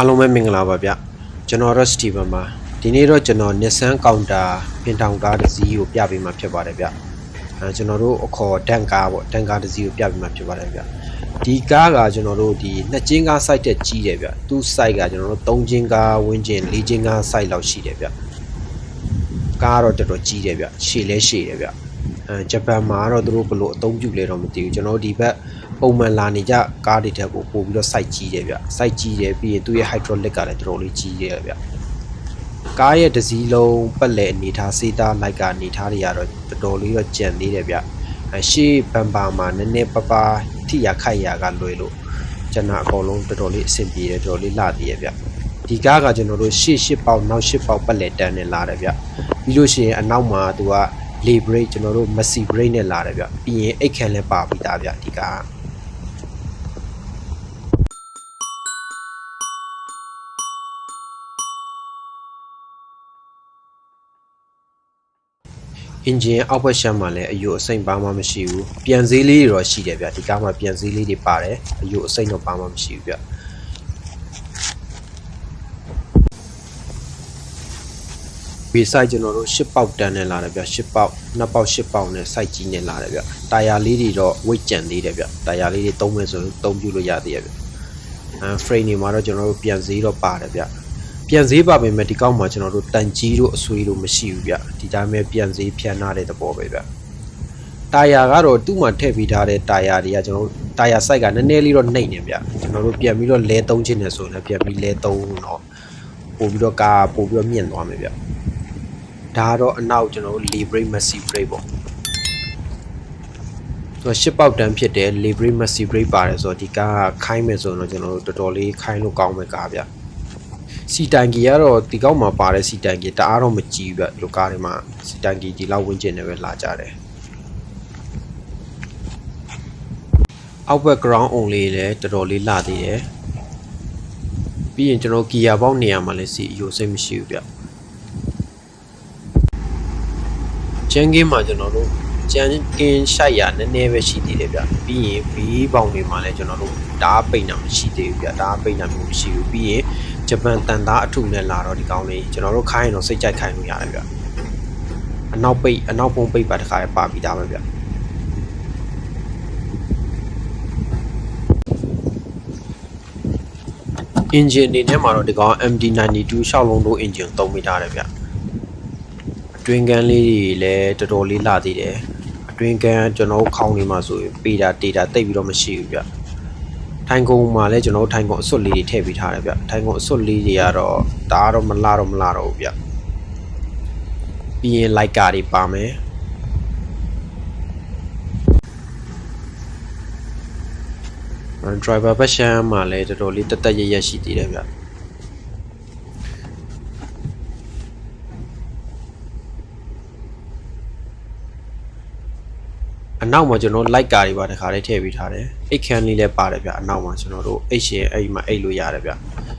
အားလုံးပဲမင်္ဂလာပါဗျကျွန်တော်တော့စတီဗန်ပါဒီနေ့တော့ကျွန်တော် Nissan Counter ပင်တောင်ကားတစ်စီးကိုပြပေးမှာဖြစ်ပါတယ်ဗျအဲကျွန်တော်တို့အခေါ်တန်ကားပေါ့တန်ကားတစ်စီးကိုပြပေးမှာဖြစ်ပါတယ်ဗျဒီကားကကျွန်တော်တို့ဒီနှစ်ချင်းကား site တက်ကြီးတယ်ဗျသူ့ site ကကျွန်တော်တို့သုံးချင်းကားဝင်းချင်းလေးချင်းကား site လောက်ရှိတယ်ဗျကားကတော့တော်တော်ကြီးတယ်ဗျရှည်လဲရှည်တယ်ဗျအဲဂျပန်မှာကတော့သူတို့ဘယ်လိုအသုံးပြုလဲတော့မသိဘူးကျွန်တော်တို့ဒီဘက် ပုံမှန်လာနေကြကားတွေတက်ကိုပို့ပြီးတော့ site ကြီးတယ်ဗျ site ကြီးတယ်ပြီးရင်သူ့ရဲ့ hydraulic ကလည်းတော်တော်လေးကြီးတယ်ဗျကားရဲ့တစ်စီးလုံးပတ်လည်အနေထားစေးသားလိုက်ကအနေထားတွေကတော့တော်တော်လေးတော့ကြံသေးတယ်ဗျအရှိဘန်ပါမှာနည်းနည်းပပထိရခိုက်ရကလွယ်လို့ကျွန်တော်အကုန်လုံးတော်တော်လေးအဆင်ပြေတယ်တော်တော်လေးလှသေးရဗျဒီကားကကျွန်တော်တို့ရှေ့ရှစ်ပေါက်နောက်ရှစ်ပေါက်ပတ်လည်တန်းနဲ့လာတယ်ဗျပြီးလို့ရှိရင်အနောက်မှာသူကလေ brake ကျွန်တော်တို့ messy brake နဲ့လာတယ်ဗျပြီးရင်အိတ်ခံလည်းပါပြီးသားဗျဒီကား အင်ဂျင်အောက်ဘက်ရှမ်းမှာလည်းအယုအစိမ့်ဘာမှမရှိဘူးပြန်စည်းလေးတွေတော့ရှိတယ်ဗျဒီကားမှာပြန်စည်းလေးတွေပါတယ်အယုအစိမ့်တော့ဘာမှမရှိဘူးဗျဒီဆိုင်ကျွန်တော်တို့10ပေါက်တန်းနဲ့လာတယ်ဗျ10ပေါက်2ပေါက်10ပေါက်နဲ့စိုက်ကြီးနဲ့လာတယ်ဗျတာယာလေးတွေတော့ဝိတ်ကြံသေးတယ်ဗျတာယာလေးတွေသုံးမယ်ဆိုရင်သုံးပြလို့ရသေးတယ်ဗျအဲ frame တွေမှာတော့ကျွန်တော်တို့ပြန်စည်းတော့ပါတယ်ဗျ ပြန်စည်းပါပေမဲ့ဒီကောက်မှာကျွန်တော်တို့တန်ကြီးတို့အဆွေးတို့မရှိဘူးဗျဒီတိုင်းပဲပြန်စည်းဖြန်းထားတဲ့သဘောပဲဗျတာယာကတော့သူ့မှာထည့်ပြီးထားတဲ့တာယာတွေကကျွန်တော်တို့တာယာ site ကနည်းနည်းလေးတော့နှိမ့်နေဗျကျွန်တော်တို့ပြန်ပြီးတော့လဲသုံးခြင်းနဲ့ဆိုရင်လည်းပြန်ပြီးလဲသုံးတော့ပို့ပြီးတော့ကာပို့ပြီးတော့မြင့်သွားမယ်ဗျဒါကတော့အနောက်ကျွန်တော်တို့ libre massy brake ပေါ့သူကရှစ်ပေါက်တန်းဖြစ်တယ် libre massy brake ပါတယ်ဆိုတော့ဒီကားကခိုင်းမယ်ဆိုရင်တော့ကျွန်တော်တို့တော်တော်လေးခိုင်းလို့ကောင်းမယ်ကားဗျ စီတန်ကီကတော့ဒီကောက်မှာပါတဲ့စီတန်ကီတအားတော့မကြီးဘူးဗျဒီလိုကားတွေမှာစီတန်ကီဒီလောက်ဝင်းကျင်နေပဲလာကြတယ်အောက်ဘက် ground only လည်းတော်တော်လေးလာသေးတယ်ပြီးရင်ကျွန်တော်ဂီယာပေါက်နေရာမှာလည်းစီအယိုစိတ်မရှိဘူးဗျကျန်းကင်းမှာကျွန်တော်တို့ကျန်းကင်းရှိုက်ရနည်းနည်းပဲရှိသေးတယ်ဗျပြီးရင်ဘီးပေါင်တွေမှာလည်းကျွန်တော်တို့ဓာတ်ပိတ်တာမရှိသေးဘူးဗျဓာတ်ပိတ်တာမျိုးမရှိဘူးပြီးရင် ဂျပန်တန်သားအထုနဲ့လာတော့ဒီကောင်းလေးကျွန်တော်တို့ခိုင်းရင်တော့စိတ်ကြိုက်ခိုင်းလို့ရတယ်ဗျအနောက်ပိတ်အနောက်ပုံပိတ်ပါတစ်ခါရပါပြီးသားပဲဗျအင်ဂျင်အနေနဲ့မှာတော့ဒီကောင် MD92 ရှောက်လုံးတို့အင်ဂျင်သုံးမိထားတယ်ဗျအတွင်းကန်းလေးတွေလည်းတော်တော်လေးလာသေးတယ်အတွင်းကန်းကျွန်တော်ခေါင်းလေးမှာဆိုရင်ပေတာတေတာတိတ်ပြီးတော့မရှိဘူးဗျ ထိုင်ကုန်မှာလည်းကျွန်တော်ထိုင်ကုန်အစွတ်လေးတွေထည့်ပေးထားတယ်ဗျထိုင်ကုန်အစွတ်လေးတွေကတော့ဒါကတော့မလာတော့မလာတော့ဘူးဗျပြီးရင်လိုက်ကာတွေပါမယ် driver ဘက်ရှမ်းမှာလည်းတော်တော်လေးတက်တက်ရရရှိသေးတယ်ဗျ နောက်မှာကျွန်တော် light ကားတွေပါတခါလေးထည့်ပေးထားတယ်အိတ်ခမ်းလေးလည်းပါတယ်ဗျအနောက်မှာကျွန်တော်တို့အိတ်ရှင်အဲ့ဒီမှာအိတ်လို့ရတယ်ဗျ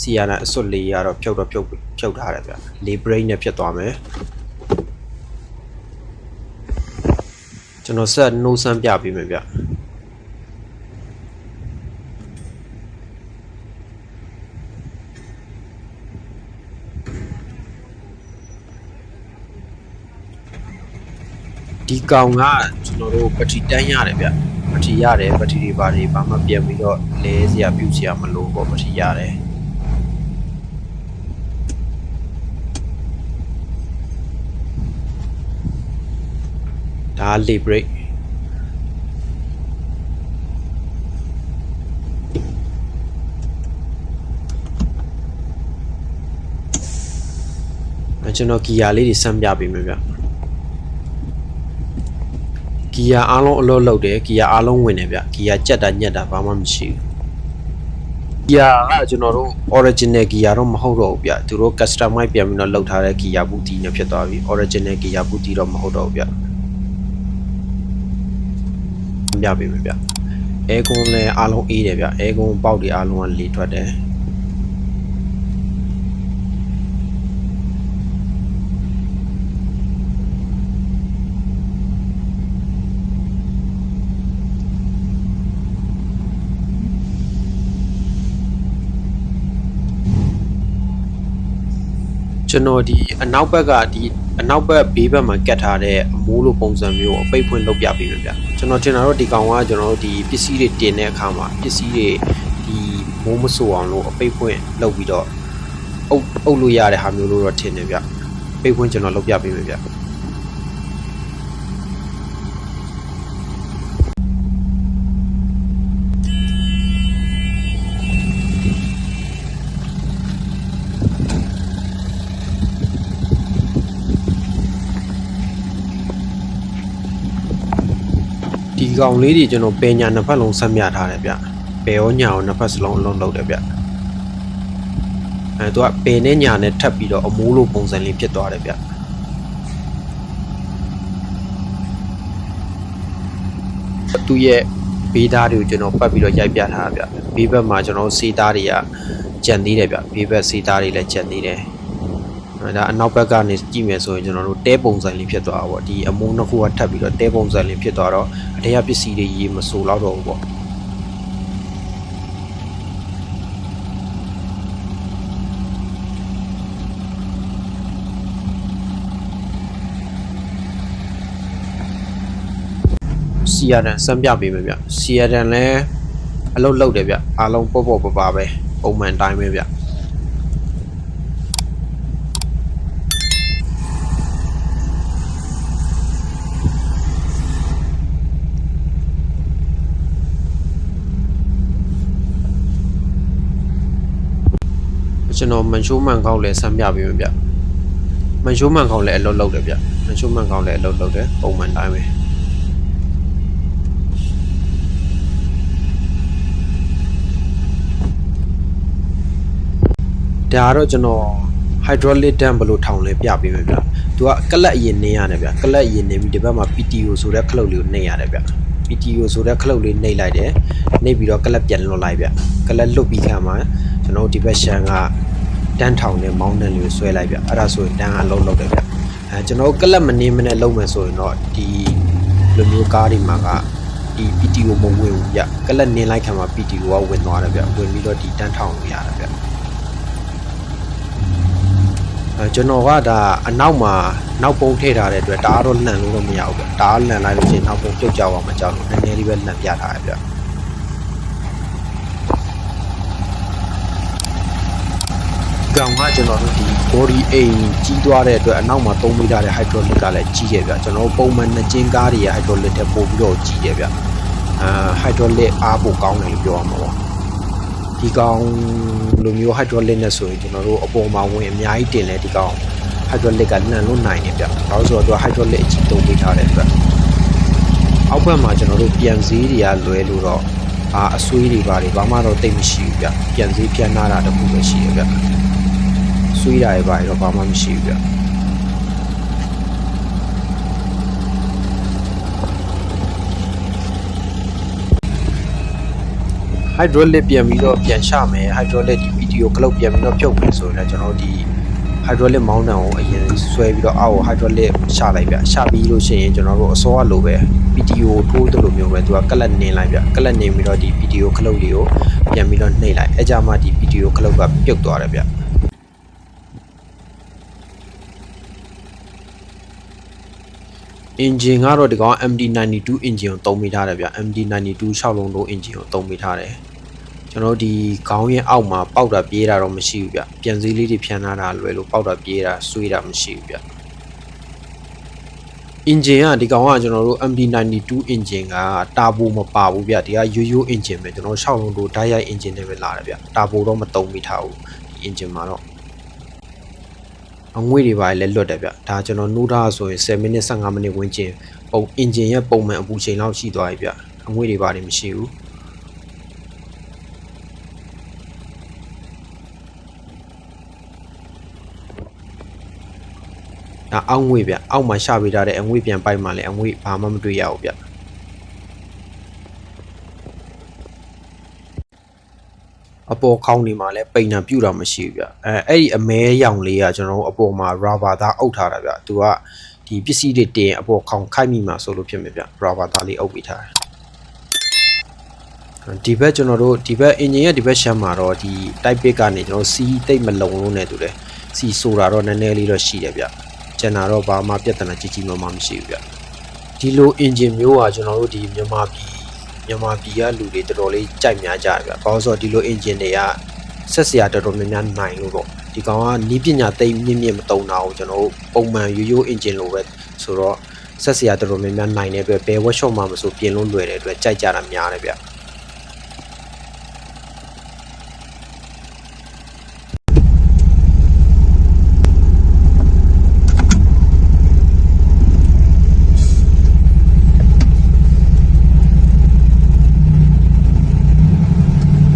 စီယာနာအစွတ်လေးရတော့ဖြုတ်တော့ဖြုတ်ဖြုတ်ထားတယ်ဗျလေ brain နဲ့ဖြစ်သွားမယ်ကျွန်တော်ဆက် no ဆန်းပြပေးမယ်ဗျ ဒီ ကောင်ကကျွန်တော်တို့ပထီတန်းရတယ်ဗျပထီရတယ်ပထီတွေဘာတွေဘာမှပြန်ပြီးတော့လဲစရာပြုတ်စရာမလိုပေါ့ပထီရတယ်ဒါလေ break အဲကျွန်တော်ဂီယာလေးတွေစမ်းပြပေးမယ်ဗျ ဂီယာအားလုံးအလုပ်လုပ်တယ်ဂီယာအားလုံးဝင်တယ်ဗျဂီယာကြက်တာညက်တာဘာမှမရှိဘူးဂီယာကကျွန်တော်တို့ original ဂီယာတော့မဟုတ်တော့ဘူးဗျသူတို့ customize ပြန်ပြီးတော့လုပ်ထားတဲ့ဂီယာဘူးတီနဲ့ဖြစ်သွားပြီ original ဂီယာဘူးတီတော့မဟုတ်တော့ဘူးဗျပြပေးမယ်ဗျအဲကွန်လည်းအားလုံးအေးတယ်ဗျအဲကွန်ပေါက်တွေအားလုံးကလေထွက်တယ် ကျွန်တော်ဒီအနောက်ဘက်ကဒီအနောက်ဘက်ဘေးဘက်မှာကတ်ထားတဲ့အမိုးလိုပုံစံမျိုးအပိတ်ဖွင့်လုပ်ပြပေးမယ်ဗျကျွန်တော်ထင်တာတော့ဒီကောင်ကကျွန်တော်တို့ဒီပစ္စည်းတွေတင်တဲ့အခါမှာပစ္စည်းတွေဒီမိုးမဆိုးအောင်လို့အပိတ်ဖွင့်လုပ်ပြီးတော့အုပ်အုပ်လို့ရတဲ့ဟာမျိုးလို့တော့ထင်တယ်ဗျပိတ်ဖွင့်ကျွန်တော်လုပ်ပြပေးမယ်ဗျ ဒီ ကောင်လေးတွေကျွန်တော်ပင်ညာနှစ်ဖက်လုံးဆက်မြထားတယ်ဗျပယ်ရောညာရောနှစ်ဖက်စလုံးအလုံးလုပ်တယ်ဗျအဲသူကပင်နဲ့ညာနဲ့ထပ်ပြီးတော့အမိုးလိုပုံစံလေးဖြစ်သွားတယ်ဗျသူရဲ့ဘေးသားတွေကိုကျွန်တော်ပတ်ပြီးတော့ရိုက်ပြထားတာဗျဘေးဘက်မှာကျွန်တော်စေးသားတွေကကြံသေးတယ်ဗျဘေးဘက်စေးသားတွေလည်းကြံသေးတယ်အဲ ဒါအနောက်ဘက်ကနေကြည့်မယ်ဆိုရင်ကျွန်တော်တို့တဲပုံစံလေးဖြစ်သွားတာပေါ့ဒီအမိုးနှစ်ခုကထပ်ပြီးတော့တဲပုံစံလေးဖြစ်သွားတော့အထက်ပစ္စည်းတွေရေမဆိုတော့တော့ဘူးပေါ့စီယာတန်စမ်းပြပေးမယ်ဗျစီယာတန်လည်းအလုပ်လုပ်တယ်ဗျအားလုံးပေါ့ပေါ့ပပပဲပုံမှန်တိုင်းပဲဗျ ကျွန်တော်မန်ရှိုးမန်ကောက်လည်းဆမ်းပြပေးမယ်ဗျမန်ရှိုးမန်ကောက်လည်းအလုပ်လုပ်တယ်ဗျမန်ရှိုးမန်ကောက်လည်းအလုပ်လုပ်တယ်ပုံမှန်တိုင်းပဲဒါကတော့ကျွန်တော် hydraulic dam ဘယ်လိုထောင်လဲပြပေးမယ်ဗျသူကကလပ်အရင်နေရတယ်ဗျကလပ်အရင်နေပြီးဒီဘက်မှာ PTO ဆိုတဲ့ခလုတ်လေးကိုနှိပ်ရတယ်ဗျ PTO ဆိုတဲ့ခလုတ်လေးနှိပ်လိုက်တယ်နှိပ်ပြီးတော့ကလပ်ပြန်လွတ်လိုက်ဗျကလပ်လွတ်ပြီးခါမှာကျွန်တော်တို့ဒီဘက်ရှန်က တန်းထောင်နဲ့မောင်းနှံလေးကိုဆွဲလိုက်ဗျအဲ့ဒါဆိုရင်တန်းအလုံးလုံးတယ်ဗျအဲကျွန်တော်တို့ကလပ်မနေမနဲ့လုံးမယ်ဆိုရင်တော့ဒီလိုမျိုးကားတွေမှာကဒီ PTO မဝင်ဘူးဗျကလပ်နင်းလိုက်ခါမှာ PTO ကဝင်သွားတယ်ဗျဝင်ပြီးတော့ဒီတန်းထောင်လို့ရတယ်ဗျအဲကျွန်တော်ကဒါအနောက်မှာနောက်ပုံထည့်ထားတဲ့အတွက်ဒါကတော့လှန်လို့တော့မရဘူးဗျဒါကလှန်လိုက်လို့ရှိရင်နောက်ပုံပြုတ်ကြအောင်မကြောက်လို့နည်းနည်းလေးပဲလှန်ပြထားရဗျ ကောင်ကကျွန်တော်တို့ဒီ body အိမ်ကြီးသွားတဲ့အတွက်အနောက်မှာ3မီတာတဲ့ hydraulic ကလည်းကြီးတယ်ဗျကျွန်တော်တို့ပုံမှန်နှစ်ကျင်းကားတွေရဲ့ hydraulic တက်ပို့ပြီးတော့ကြီးတယ်ဗျအာ hydraulic အားပိုကောင်းတယ်လို့ပြောရမှာပေါ့ဒီကောင်လိုမျိုး hydraulic နဲ့ဆိုရင်ကျွန်တော်တို့အပေါ်မှာဝင်အများကြီးတင်လဲဒီကောင် hydraulic ကလှန်လို့နိုင်တယ်ဗျ။ဒါဆိုတော့သူက hydraulic အကြီးသုံးပေးထားတဲ့အတွက်အောက်ဘက်မှာကျွန်တော်တို့ပြန်စည်းတွေကလွဲလို့တော့အာအဆွေးတွေပါတွေဘာမှတော့တိတ်မရှိဘူးဗျ။ပြန်စည်းပြန်နာတာတခုပဲရှိရဗျ။ ဆွေးတာတွေပါတော့ဘာမှမရှိဘူးဗျ။ hydraulic ပြန်ပြီးတော့ပြန်ချမယ် hydraulic ဒီ PTO ကလုတ်ပြန်ပြီးတော့ဖြုတ်မယ်ဆိုရင်လည်းကျွန်တော်တို့ဒီ hydraulic မောင်းတံကိုအရင်ဆွဲပြီးတော့အောက်ကို hydraulic ချလိုက်ဗျချပြီးလို့ရှိရင်ကျွန်တော်တို့အစောကလိုပဲ PTO ထိုးသလိုမျိုးပဲသူကကလတ်နင်းလိုက်ဗျကလတ်နင်းပြီးတော့ဒီ PTO ခလုတ်လေးကိုပြန်ပြီးတော့နှိပ်လိုက်အဲကြမှာဒီ PTO ခလုတ်ကပြုတ်သွားတယ်ဗျ အင်ဂျင်ကတော့ဒီကောင် MD92 အင်ဂျင်ကိုသုံးမိထားတယ်ဗျ MD92 6လုံးလုံးအင်ဂျင်ကိုသုံးမိထားတယ်ကျွန်တော်ဒီခေါင်းရဲ့အောက်မှာပေါက်တာပြေးတာတော့မရှိဘူးဗျပြန်စည်းလေးတွေဖြန်းထားတာလွယ်လို့ပေါက်တာပြေးတာဆွေးတာမရှိဘူးဗျအင်ဂျင်ကဒီကောင်ကကျွန်တော်တို့ MD92 အင်ဂျင်ကတာဘိုမပါဘူးဗျဒီကရိုးရိုးအင်ဂျင်ပဲကျွန်တော်6လုံးတို့ဓာတ်ရိုက်အင်ဂျင်နဲ့ပဲလာတယ်ဗျတာဘိုတော့မတုံမိထားဘူးဒီအင်ဂျင်မှာတော့ အငွေ့တွေပါလဲလွတ်တယ်ဗျဒါကျွန်တော်နှိုးထားဆိုရင်10မိနစ်15မိနစ်ဝန်းကျင်ပုံအင်ဂျင်ရဲ့ပုံမှန်အပူချိန်လောက်ရှိသွားပြီဗျအငွေ့တွေပါတယ်မရှိဘူးဒါအောက်ငွေ့ဗျအောက်မှာရှာပေးထားတဲ့အငွေ့ပြန်ပိုက်မှလည်းအငွေ့ဘာမှမတွေ့ရဘူးဗျ အပေါ်ခေါင်းနေမှာလည်းပိန်တာပြူတာမရှိဘူးဗျအဲအဲ့ဒီအမဲရောင်လေးကကျွန်တော်တို့အပေါ်မှာ rubber သားအုပ်ထားတာဗျသူကဒီပစ္စည်းတွေတင်အပေါ်ခေါင်းခိုက်မိမှာဆိုလို့ဖြစ်မယ်ဗျ rubber သားလေးအုပ်ပေးထားတယ်ဒီဘက်ကျွန်တော်တို့ဒီဘက် engine ရဲ့ဒီဘက်ရှမ်းမှာတော့ဒီ type pick ကနေကျွန်တော်စီးတိတ်မလုံလို့နေတူတယ်စီဆိုတာတော့နည်းနည်းလေးတော့ရှိတယ်ဗျကျန်တာတော့ဘာမှပြဿနာကြီးကြီးမားမားမရှိဘူးဗျဒီလို engine မျိုးကကျွန်တော်တို့ဒီမြန်မာပြည် မြန်မာပြည်ကလူတွေတော်တော်လေးကြိုက်များကြတယ်ဗျဘာလို့ဆိုတော့ဒီလို engine တွေကဆက်စရာတော်တော်များများနိုင်လို့ပေါ့ဒီကောင်ကနီးပညာသိမ့်မြင့်မြင့်မတုံတာကိုကျွန်တော်တို့ပုံမှန်ရိုးရိုး engine လိုပဲဆိုတော့ဆက်စရာတော်တော်များများနိုင်တဲ့အတွက်ဘယ် workshop မှာမဆိုပြင်လို့လွယ်တဲ့အတွက်ကြိုက်ကြတာများတယ်ဗျ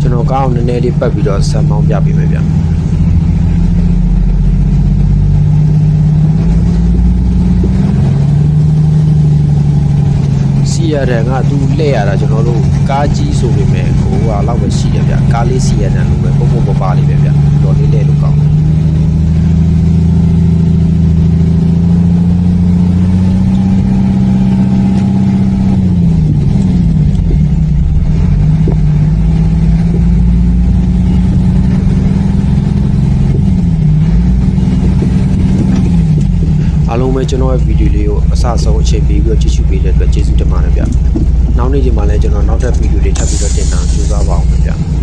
ကျွန်တော်ကားအောင်န ည်းနည်းလေးပတ်ပြီးတော့ဆက်မောင်းပြပေးမယ်ဗျစီရတဲ့ကသူလှည့်ရတာကျွန်တော်တို့ကားကြီးဆိုပေမဲ့ဟိုဟာလောက်ပဲရှိရဗျကားလေးစီရတဲ့လိုပဲပုံပုံပပလေးပဲဗျတော်လေးလှည့်လို့ကောင်းတယ် အား လုံးပဲကျွန်တော်ရဲ့ဗီဒီယိုလေးကိုအစအဆုံးအချိန်ပေးပြီးတော့ကြည့်ရှုပေးတဲ့အတွက်ကျေးဇူးတင်ပါတယ်ဗျ။နောက်နေ့ဒီမှာလည်းကျွန်တော်နောက်ထပ်ဗီဒီယိုတွေထပ်ပြီးတော့တင်တာကြိုးစားပါအောင်ဗျ။